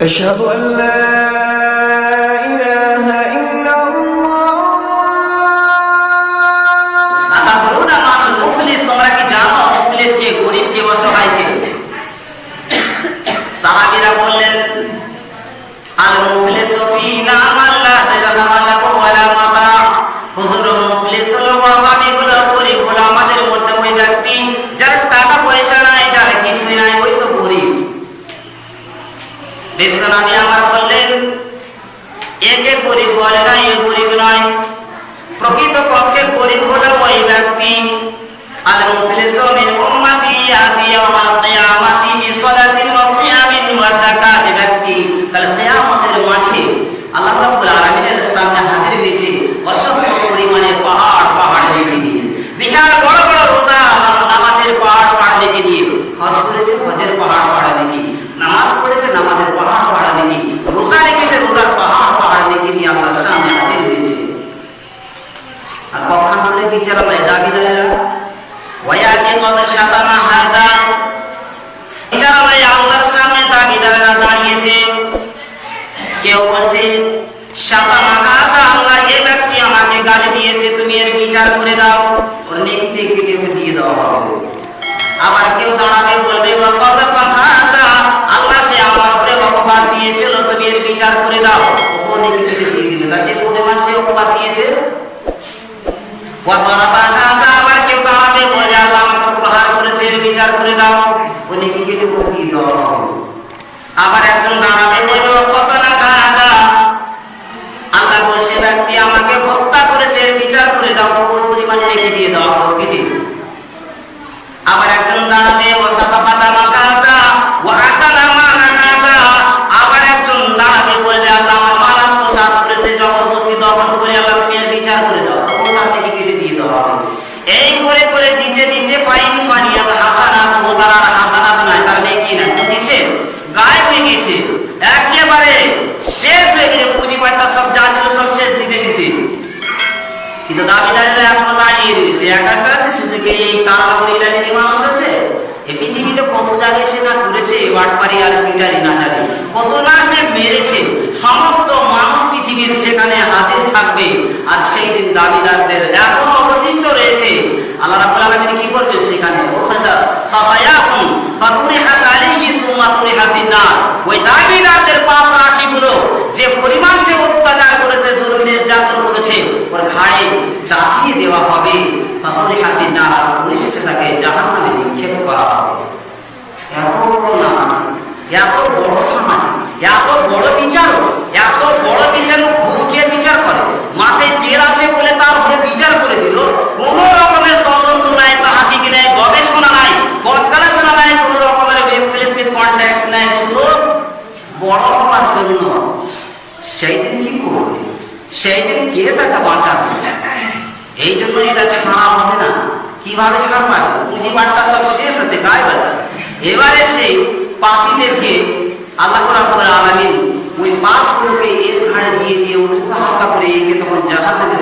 أشهد أن لا إله إلا الله আতাদরুনা মান মুফলিস তোমরা কি জানো মুফলিস কে গরিব কে অসহায় কে সাহাবীরা বললেন আল মুফলিস বিশ্বনাথী আমার বললেন, একে গরিব বলে না, এ গরিব নয়। প্রকৃত পক্ষে গরিব হলো ওই ব্যক্তি। আল মুফলিসু মিন উম্মতি ইয়াতি ইয়াওমাল কিয়ামাতি বিসালাতিন ওয়া সিয়ামিন ওয়া যাকাত। ব্যক্তি কাল কিয়ামতের মাঠে আল্লাহ আলামিনের সামনে হাজির হয়েছে অসংখ্য পরিমাণে পাহাড় পাহাড় রেখে দিয়ে বিশাল বড় বড় রোজা আর নামাজের পাহাড় পাহাড় রেখে দিয়ে হজ করেছে হজের পাহাড় পাহাড় রেখে নামাজ পড়েছে নামাজের পাহাড় পাহাড় রেখে রোজা রেখেছে রোজার পাহাড় পাহাড় রেখে দিয়ে আল্লাহর সামনে হাজির হয়েছে আর পক্ষান্তরে বিচারালয়ে দাবিদারেরা ওয়ায়াকে কত শাতানা হাজা বিচারালয়ে আল্লাহর সামনে দাবিদারেরা দাঁড়িয়েছে কেউ বলছে শাতানা হাজা আল্লাহ এই ব্যক্তি আমাকে গালি দিয়েছে, তুমি এর বিচার করে দাও। ওর নেকিতে কেটে দিয়ে হবে আবার কেউ দাঁড়াবে বলবে ওয়া কযাফা হাজা আল্লাহ সে আমার উপরে অপবাদ দিয়েছিল তুমি এর বিচার করে দাও? ও নেকিতে দিয়ে দিল কাজে পরিমাণ সে অপবাদ দিয়েছে? আবার একজন দাঁড়াবে আমাকে করেছে বিচার করে দাও পরিমাণে আবার একজন ওয়াসাফা পাতা মাকাজা ওয়া আকালা মানা কাজা আবার একজন দাঁড়াবে বলে আল্লাহ আমার মালা প্রসাদ করেছে জবরদস্তি দখল করে আল্লাহ তুমি এর বিচার করে দাও ওখান থেকে কেটে দিয়ে দেওয়া হবে এই করে করে দিতে দিতে ফাইন ফানিয়া হাসানাত ও তার আর হাসানাত নাই তার নেকি না কিসে গায়েব হয়ে গেছে একেবারে শেষ হয়ে গেছে পুঁজি পাট্টা সব যা ছিল সব শেষ দিতে দিতে কিন্তু দাবিদারেরা এখনও দাঁড়িয়ে রয়েছে। একান্ত আছে শুধু কি এই তারাপুর ইলাকারই মানুষ আছে, এই পৃথিবীতে কত জায়গায় সে না আর কিটারি না জানি। না সে মেরেছে, সমস্ত মানুষ পৃথিবীর সেখানে হাজির থাকবে। আর সেই দিন দাবিদারদের এখনও অবশিষ্ট রয়েছে। আল্লাহ রাব্বুল কি করবে সেখানে? ও খাজা ফাবায়াকুম ফাতুরিহাত আলাইহি সুম্মা নার। ওই দাবিদারদের পাপ রাশিগুলো যে পরিমাণ সে অত্যাচার করেছে জুলুম নির্যাতন করেছে ওর ঘাড়ে চাপিয়ে দেওয়া হবে ফাতুরিহাত নার আর পরিশেষে তাকে জাহান্নামে নিক্ষেপ করা হবে। এত বড় নামাজ, এত বড় সমাজ, এত বড় বিচারক, এত বড় বিচারক ঘুষকে বিচার করে। মাথায় তেল আছে বলে তার হয়ে বিচার করে দিল। কোন রকমের তদন্ত নাই তাহাকিক নাই, গবেষণা নাই, পর্যালোচনা নাই, কোন রকমের ওয়েবসাইট কন্ট্যাক্ট নাই, শুধু বড় হওয়ার জন্য। সেই দিন কি করবে? সেই দিন কে তাকে বাঁচাবে? এই জন্য এটা সারা হবে না। কীভাবে সার পাবে পুঁজিবাদটা সব শেষ আছে গায়ে আছে। এবারে সে পাপীদেরকে আল্লাহ রাব্বুল আলামিন ওই পাপগুলোকে এর ঘাড়ে দিয়ে দিয়ে ওদের হালকা করে একে তখন জাহান্নামে